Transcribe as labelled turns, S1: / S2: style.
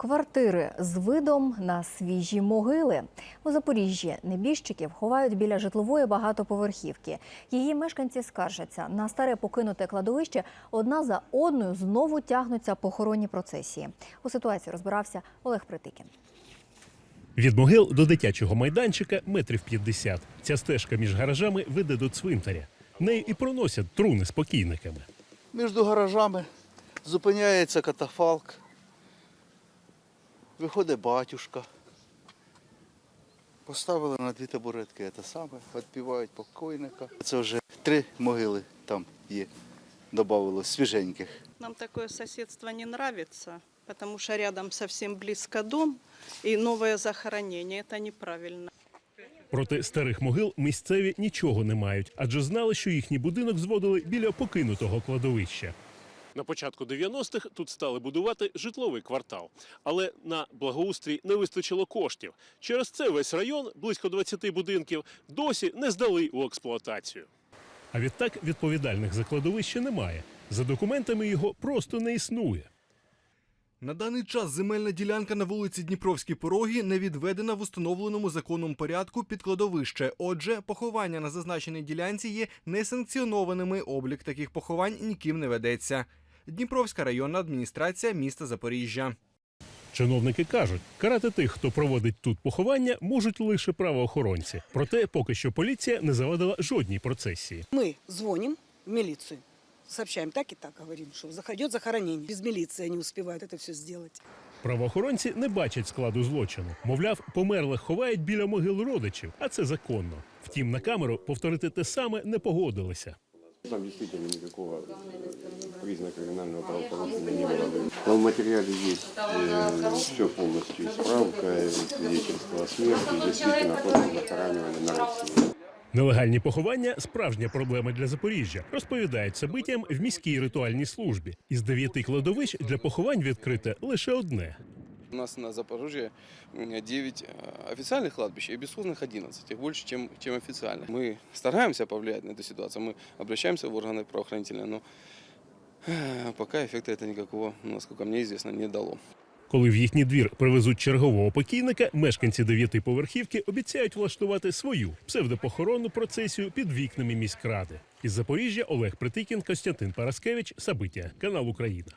S1: Квартири з видом на свіжі могили. У Запоріжжі небіжчиків ховають біля житлової багатоповерхівки. Її мешканці скаржаться на старе покинуте кладовище. Одна за одною знову тягнуться похоронні процесії. У ситуації розбирався Олег Притикін.
S2: Від могил до дитячого майданчика метрів 50. Ця стежка між гаражами веде до цвинтаря. Нею і проносять труни з покійниками.
S3: Між гаражами зупиняється катафалк. Виходить батюшка. Поставили на дві табуретки те саме, відпівають покойника. Це вже три могили там є. Добавилось свіженьких.
S4: Нам такое соседство не нравится, потому что рядом совсем близко дом и новое захоронение. Это неправильно.
S2: Проти старих могил місцеві нічого не мають, адже знали, що їхній будинок зводили біля покинутого кладовища. На початку 90-х тут стали будувати житловий квартал, але на благоустрій не вистачило коштів. Через це весь район, близько 20 будинків, досі не здали у експлуатацію. А відтак відповідальних за кладовище немає. За документами його просто не існує.
S5: На даний час земельна ділянка на вулиці Дніпровські пороги не відведена в установленому законом порядку під кладовище. Отже, поховання на зазначеній ділянці є несанкціонованими. Облік таких поховань ніким не ведеться. Дніпровська районна адміністрація міста Запоріжжя.
S2: Чиновники кажуть, карати тих, хто проводить тут поховання, можуть лише правоохоронці. Проте поки що поліція не завадила жодній процесії.
S6: Мы звоним в милицию, сообщаем так и так, говорим, что заходит захоронение. Без милиции они успевают это все сделать.
S2: Правоохоронці не бачать складу злочину. Мовляв, померлих ховають біля могил родичів, а це законно. Втім, на камеру повторити те саме не погодилися.
S7: Там действительно никакого э, признака криминального правопорушения не было. Там в материале есть все полностью, справка, свидетельство о смерти, действительно просто захоранивали на России.
S2: Нелегальні поховання справжня проблема для Запоріжжя. Розповідають собитям в міській ритуальній службі. Із дев'яти кладовищ для поховань відкрите лише одне.
S8: У нас на Запорожье м, 9 э, официальных кладбищ и бесхозных 11, их больше, чем, чем официальных. Мы стараемся повлиять на эту ситуацию, мы обращаемся в органы правоохранительные, но э, пока эффекта это никакого, насколько мне известно, не дало.
S2: Коли в їхній двір привезуть чергового покійника, мешканці дев'ятиповерхівки обіцяють влаштувати свою псевдопохоронну процесію під вікнами міськради. Із Запоріжжя Олег Притикін, Костянтин Параскевич, Сабиття, канал Україна.